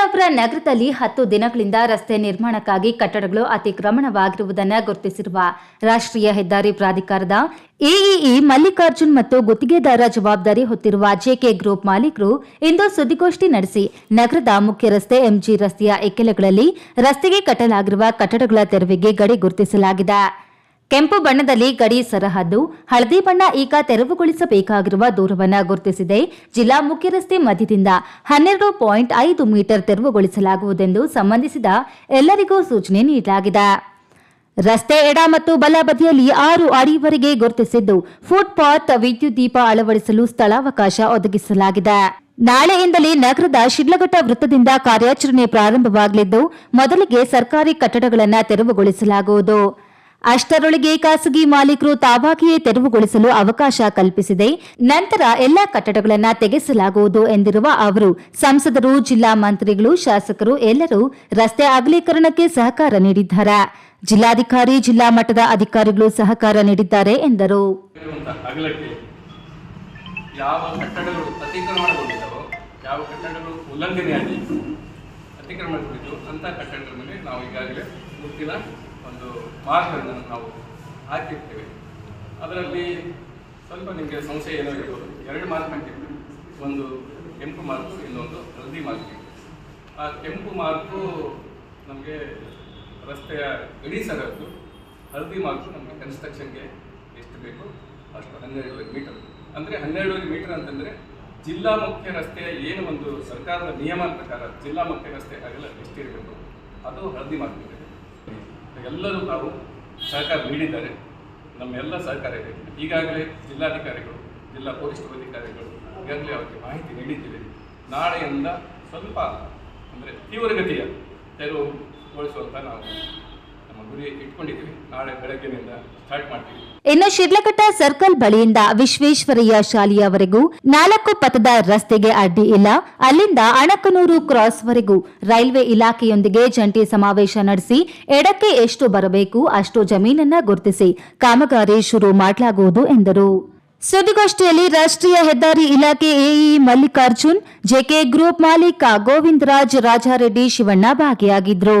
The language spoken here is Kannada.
ಚಿಕ್ಕಬಳ್ಳಾಪುರ ನಗರದಲ್ಲಿ ಹತ್ತು ದಿನಗಳಿಂದ ರಸ್ತೆ ನಿರ್ಮಾಣಕ್ಕಾಗಿ ಕಟ್ಟಡಗಳು ಅತಿಕ್ರಮಣವಾಗಿರುವುದನ್ನು ಗುರುತಿಸಿರುವ ರಾಷ್ಟ್ರೀಯ ಹೆದ್ದಾರಿ ಪ್ರಾಧಿಕಾರದ ಎಇಇ ಮಲ್ಲಿಕಾರ್ಜುನ್ ಮತ್ತು ಗುತ್ತಿಗೆದಾರ ಜವಾಬ್ದಾರಿ ಹೊತ್ತಿರುವ ಜೆಕೆ ಗ್ರೂಪ್ ಮಾಲೀಕರು ಇಂದು ಸುದ್ದಿಗೋಷ್ಠಿ ನಡೆಸಿ ನಗರದ ಮುಖ್ಯ ರಸ್ತೆ ಎಂಜಿ ರಸ್ತೆಯ ಎಕ್ಕೆಲೆಗಳಲ್ಲಿ ರಸ್ತೆಗೆ ಕಟ್ಟಲಾಗಿರುವ ಕಟ್ಟಡಗಳ ತೆರವಿಗೆ ಗಡಿ ಗುರುತಿಸಲಾಗಿದೆ. ಕೆಂಪು ಬಣ್ಣದಲ್ಲಿ ಗಡಿ ಸರಹದ್ದು, ಹಳದಿ ಬಣ್ಣ ಈಗ ತೆರವುಗೊಳಿಸಬೇಕಾಗಿರುವ ದೂರವನ್ನು ಗುರುತಿಸಿದೆ. ಜಿಲ್ಲಾ ಮುಖ್ಯ ರಸ್ತೆ ಮಧ್ಯದಿಂದ ಹನ್ನೆರಡು ಪಾಯಿಂಟ್ ಐದು ಮೀಟರ್ ತೆರವುಗೊಳಿಸಲಾಗುವುದೆಂದು ಸಂಬಂಧಿಸಿದ ಎಲ್ಲರಿಗೂ ಸೂಚನೆ ನೀಡಲಾಗಿದೆ. ರಸ್ತೆ ಎಡ ಮತ್ತು ಬಲ ಬದಿಯಲ್ಲಿ ಆರು ಅಡಿವರೆಗೆ ಗುರುತಿಸಿದ್ದು, ಫುಟ್ಪಾತ್ ವಿದ್ಯುತ್ ದೀಪ ಅಳವಡಿಸಲು ಸ್ಥಳಾವಕಾಶ ಒದಗಿಸಲಾಗಿದೆ. ನಾಳೆಯಿಂದಲೇ ನಗರದ ಶಿಡ್ಲಘಟ್ಟ ವೃತ್ತದಿಂದ ಕಾರ್ಯಾಚರಣೆ ಪ್ರಾರಂಭವಾಗಲಿದ್ದು, ಮೊದಲಿಗೆ ಸರ್ಕಾರಿ ಕಟ್ಟಡಗಳನ್ನು ತೆರವುಗೊಳಿಸಲಾಗುವುದು. ಅಷ್ಟರೊಳಗೆ ಖಾಸಗಿ ಮಾಲೀಕರು ತಾವಾಗಿಯೇ ತೆರವುಗೊಳಿಸಲು ಅವಕಾಶ ಕಲ್ಪಿಸಿದೆ. ನಂತರ ಎಲ್ಲಾ ಕಟ್ಟಡಗಳನ್ನು ತೆಗೆಸಲಾಗುವುದು ಎಂದಿರುವ ಅವರು, ಸಂಸದರು, ಜಿಲ್ಲಾ ಮಂತ್ರಿಗಳು, ಶಾಸಕರು ಎಲ್ಲರೂ ರಸ್ತೆ ಅಗಲೀಕರಣಕ್ಕೆ ಸಹಕಾರ ನೀಡಿದ್ದಾರೆ. ಜಿಲ್ಲಾಧಿಕಾರಿ, ಜಿಲ್ಲಾ ಮಟ್ಟದ ಅಧಿಕಾರಿಗಳು ಸಹಕಾರ ನೀಡಿದ್ದಾರೆ ಎಂದರು. ಯಾವ ಕಟ್ಟಡಗಳು ಅತಿಕ್ರಮಣಗೊಂಡಿದ್ದಾವೋ, ಯಾವ ಕಟ್ಟಡಗಳು ಉಲ್ಲಂಘನೆಯಾಗಿ ಅತಿಕ್ರಮಣಗೊಂಡಿದ್ದು ಅಂಥ ಕಟ್ಟಡಗಳ ಮೇಲೆ ನಾವು ಈಗಾಗಲೇ ಗುರುತಿನ ಒಂದು ಮಾರ್ಗವನ್ನು ನಾವು ಹಾಕಿರ್ತೇವೆ. ಅದರಲ್ಲಿ ಸ್ವಲ್ಪ ನಿಮಗೆ ಸಂಶಯ ಏನೋ ಇರ್ಬೋದು. ಎರಡು ಮಾರ್ಕ್ ಅಂತ ಒಂದು ಕೆಂಪು ಮಾರ್ಕು, ಇನ್ನೊಂದು ಹಳದಿ ಮಾರ್ಕ್. ಆ ಕೆಂಪು ಮಾರ್ಕು ನಮಗೆ ರಸ್ತೆಯ ಗಡಿ ಸರದ್ದು ಹಳದಿ ಮಾರ್ಕು ನಮಗೆ ಕನ್ಸ್ಟ್ರಕ್ಷನ್ಗೆ ಎಷ್ಟು ಬೇಕು? ಅಷ್ಟು ಹನ್ನೆರಡುವರೆ ಮೀಟರ್ ಅಂದರೆ ಹನ್ನೆರಡುವರೆ ಮೀಟರ್ ಅಂತಂದರೆ ಜಿಲ್ಲಾ ಮುಖ್ಯ ರಸ್ತೆಯ ಏನು ಒಂದು ಸರ್ಕಾರದ ನಿಯಮ ಪ್ರಕಾರ ಜಿಲ್ಲಾ ಮುಖ್ಯ ರಸ್ತೆ ಅಗಲ ಎಷ್ಟಿರಬೇಕು ಅದು ಹಳದಿ ಮಾರ್ಕ್ ಇದೆ. ಎಲ್ಲರೂ ನಾವು ಸಹಕಾರ ನೀಡಿದ್ದಾರೆ. ನಮ್ಮೆಲ್ಲ ಸಹಕಾರ ಇದೆ. ಈಗಾಗಲೇ ಜಿಲ್ಲಾಧಿಕಾರಿಗಳು, ಜಿಲ್ಲಾ ಪೊಲೀಸ್ ಅಧಿಕಾರಿಗಳು ಈಗಾಗಲೇ ಅವರಿಗೆ ಮಾಹಿತಿ ನೀಡಿದ್ದೇವೆ ನಾಳೆಯಿಂದ ಸ್ವಲ್ಪ ಅಂದರೆ ತೀವ್ರಗತಿಯ ತೆರವುಗೊಳಿಸುವಂತ ನಾವು ಇನ್ನು ಶಿಡ್ಲಘಟ್ಟ ಸರ್ಕಲ್ ಬಳಿಯಿಂದ ವಿಶ್ವೇಶ್ವರಯ್ಯ ಶಾಲೆಯವರೆಗೂ ನಾಲ್ಕು ಪಥದ ರಸ್ತೆಗೆ ಅಡ್ಡಿ ಇಲ್ಲ. ಅಲ್ಲಿಂದ ಅಣಕನೂರು ಕ್ರಾಸ್ವರೆಗೂ ರೈಲ್ವೆ ಇಲಾಖೆಯೊಂದಿಗೆ ಜಂಟಿ ಸಮಾವೇಶ ನಡೆಸಿ ಎಡಕ್ಕೆ ಎಷ್ಟು ಬರಬೇಕು ಅಷ್ಟು ಜಮೀನನ್ನ ಗುರುತಿಸಿ ಕಾಮಗಾರಿ ಶುರು ಮಾಡಲಾಗುವುದು ಎಂದರು. ಸುದ್ದಿಗೋಷ್ಠಿಯಲ್ಲಿ ರಾಷ್ಟ್ರೀಯ ಹೆದ್ದಾರಿ ಇಲಾಖೆ ಎಇ ಮಲ್ಲಿಕಾರ್ಜುನ್, ಜೆಕೆ ಗ್ರೂಪ್ ಮಾಲೀಕ ಗೋವಿಂದರಾಜ್ ರಾಜಾರೆಡ್ಡಿ ಶಿವಣ್ಣ ಭಾಗಿಯಾಗಿದ್ರು.